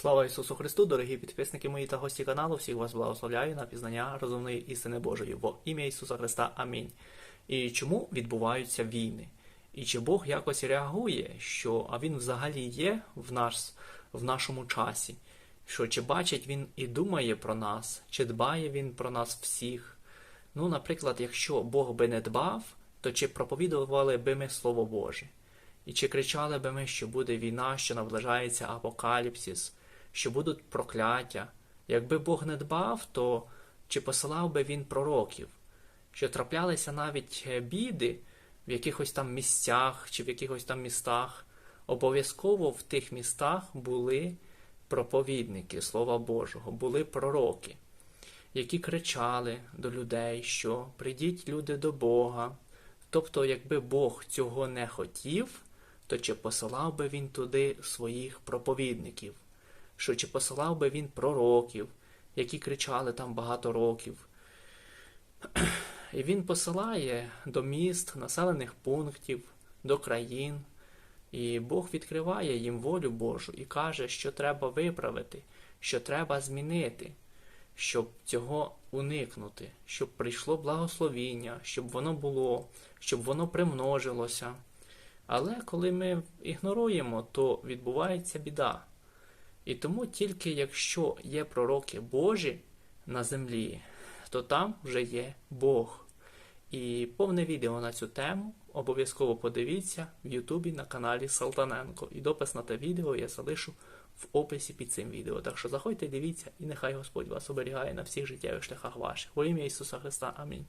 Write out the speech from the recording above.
Слава Ісусу Христу, дорогі підписники мої та гості каналу, всіх вас благословляю на пізнання розумної істини Божої во ім'я Ісуса Христа. Амінь. І чому відбуваються війни? І чи Бог якось реагує, що а Він взагалі є в, нас, в нашому часі? Що чи бачить Він і думає про нас, чи дбає Він про нас всіх? Ну, наприклад, якщо Бог би не дбав, то чи проповідували би ми Слово Боже? І чи кричали би ми, що буде війна, що наближається апокаліпсис, що будуть прокляття? Якби Бог не дбав, то чи посилав би він пророків? Що траплялися навіть е, біди в якихось там місцях чи в якихось там містах, обов'язково в тих містах були проповідники Слова Божого, були пророки, які кричали до людей, що прийдіть люди до Бога. Тобто, якби Бог цього не хотів, то чи посилав би він туди своїх проповідників, що чи посилав би він пророків, які кричали там багато років. І він посилає до міст, населених пунктів, до країн, і Бог відкриває їм волю Божу і каже, що треба виправити, що треба змінити, щоб цього уникнути, щоб прийшло благословіння, щоб воно було, щоб воно примножилося. Але коли ми ігноруємо, то відбувається біда. І тому тільки якщо є пророки Божі на землі, то там вже є Бог. І повне відео на цю тему обов'язково подивіться в Ютубі на каналі Салтаненко. І допис на те відео я залишу в описі під цим відео. Так що заходьте, дивіться, і нехай Господь вас оберігає на всіх життєвих шляхах ваших. Во ім'я Ісуса Христа. Амінь.